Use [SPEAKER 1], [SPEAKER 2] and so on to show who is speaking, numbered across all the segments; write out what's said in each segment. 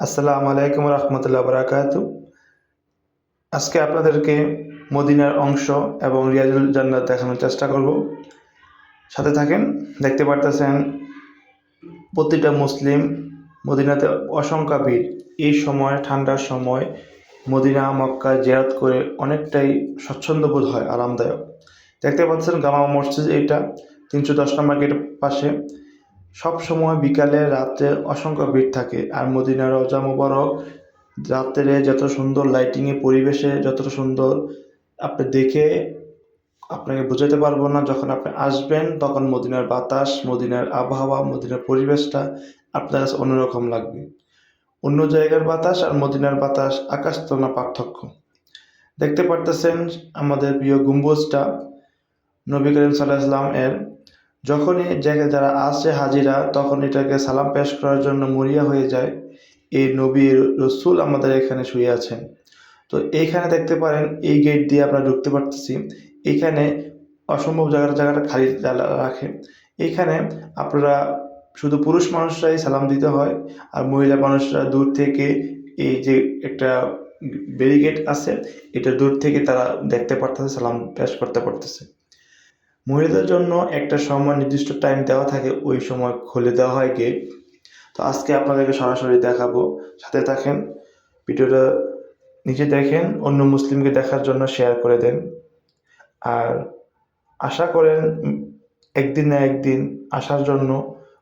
[SPEAKER 1] আসসালামু আলাইকুম রহমতুল্লাহ বরাকাত আজকে আপনাদেরকে মদিনার অংশ এবং রিয়াজুল জান্নাত দেখানোর চেষ্টা করব। সাথে থাকেন, দেখতে পারতেছেন প্রতিটা মুসলিম মদিনাতে অসংখ্য ভিড়। এই সময়, ঠান্ডার সময় মদিনা, মক্কা জেরাত করে অনেকটাই স্বচ্ছন্দ বোধ হয়, আরামদায়ক। দেখতে পাচ্ছেন গামা মসজিদ এটা তিনশো দশ নম্বর গেটের পাশে। সব সময় বিকালে রাত্রে অসংখ্য ভিড় থাকে। আর মদিনার রজা মুবারক, রাত্রে যত সুন্দর লাইটিংয়ে পরিবেশে যতটা সুন্দর আপনি দেখে আপনাকে বোঝাতে পারব না, যখন আপনি আসবেন, তখন মদিনার বাতাস, মদিনার আবহাওয়া, মদিনার পরিবেশটা আপনার কাছে অন্যরকম লাগবে। অন্য জায়গার বাতাস আর মদিনার বাতাস, আকাশ তোলা পার্থক্য। দেখতে পারতেছেন আমাদের প্রিয় গম্বুজটা নবী করিম সাল্লাহ ইসলাম এর যখনই জায়গায় যারা আসে হাজিরা, তখন এটাকে সালাম পেশ করার জন্য মরিয়া হয়ে যায়। এই নবী রসুল আমাদের এখানে শুয়ে আছেন। তো এইখানে দেখতে পারেন, এই গেট দিয়ে আমরা ঢুকতে পারতেছি। এইখানে অসম্ভব জায়গাটা জায়গাটা খালি রাখে। এইখানে আপনারা শুধু পুরুষ মানুষরাই সালাম দিতে হয়, আর মহিলা মানুষরা দূর থেকে এই যে একটা ব্যারিকেড আছে, এটা দূর থেকে তারা দেখতে পারতেছে, সালাম পেশ করতে পারতেছে। মহিলাদের জন্য একটা সময় নির্দিষ্ট টাইম দেওয়া থাকে, ওই সময় খুলে দেওয়া হয় গেট তো আজকে আপনাদেরকে সরাসরি দেখাবো। সাথে থাকেন, ভিডিওটা নিজে দেখেন, অন্য মুসলিমকে দেখার জন্য শেয়ার করে দেন। আর আশা করেন, একদিন না একদিন আসার জন্য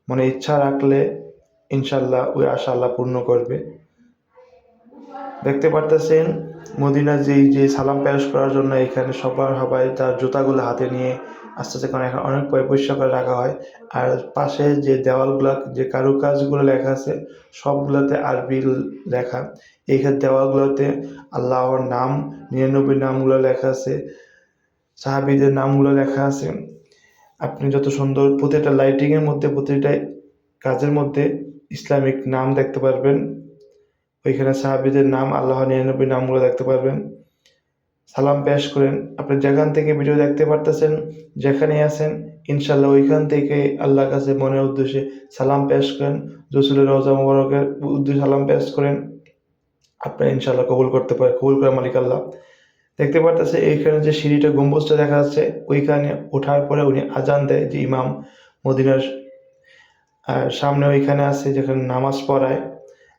[SPEAKER 1] মনে ইচ্ছা রাখলে ইনশাল্লাহ ওই আশা আল্লাহ পূর্ণ করবে। দেখতে পারতেছেন মদিনা যেই যে সালাম পেশ করার জন্য এখানে সবার সবাই তার জুতাগুলো হাতে নিয়ে আস্তে আস্তে কারণ এখন অনেক পরিষ্কার করে রাখা হয়। আর পাশে যে দেওয়ালগুলো, যে কারুকাজগুলো লেখা আছে, সবগুলোতে আরবি লেখা। এইখানে দেওয়ালগুলোতে আল্লাহর নাম, নিরানব্বই নামগুলো লেখা আছে, সাহাবিদের নামগুলো লেখা আছে। আপনি যত সুন্দর প্রতিটা লাইটিংয়ের মধ্যে, প্রতিটা কাজের মধ্যে ইসলামিক নাম দেখতে পারবেন। ওইখানে সাহাবিদের নাম আল্লাহ নিরানব্বই নামগুলো দেখতে পারবেন। সালাম পেশ করেন। আপনি যেখান থেকে ভিডিও দেখতে পারতেছেন, যেখানেই আছেন ইনশাল্লাহ ওইখান থেকে আল্লাহর কাছে মনের উদ্দেশ্যে সালাম পেশ করেন। রসুলের রোজা মুবারকের উদ্দেশ্যে সালাম পেশ করেন। আপনি ইনশাল্লাহ কবুল করতে পারে, কবুল করে মালিক আল্লাহ। দেখতে পারতেছে এইখানে যে সিঁড়িটা গম্বুজটা দেখা যাচ্ছে, ওইখানে ওঠার পরে উনি আজান দেয় যে ইমাম মদিনার সামনে ওইখানে আছে যেখানে নামাজ পড়ায়।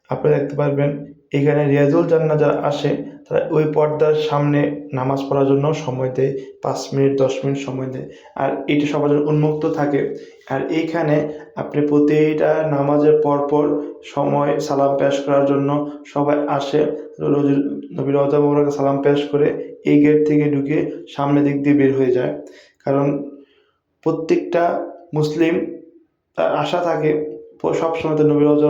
[SPEAKER 1] আপনি দেখতে পারবেন এখানে রিয়াজুল জান্না যারা আসে, তারা ওই পর্দার সামনে নামাজ পড়ার জন্য সময় দেয়, পাঁচ মিনিট, দশ মিনিট সময় দেয়। আর এটি সবার জন্য উন্মুক্ত থাকে। আর এইখানে আপনি প্রতিটা নামাজের পর পর সময় সালাম পেশ করার জন্য সবাই আসে। নবীর রজামকে সালাম পেশ করে এই গেট থেকে ঢুকে সামনের দিক দিয়ে বের হয়ে যায়। কারণ প্রত্যেকটা মুসলিম তার আশা থাকে, সবসময় তো নবীর রজা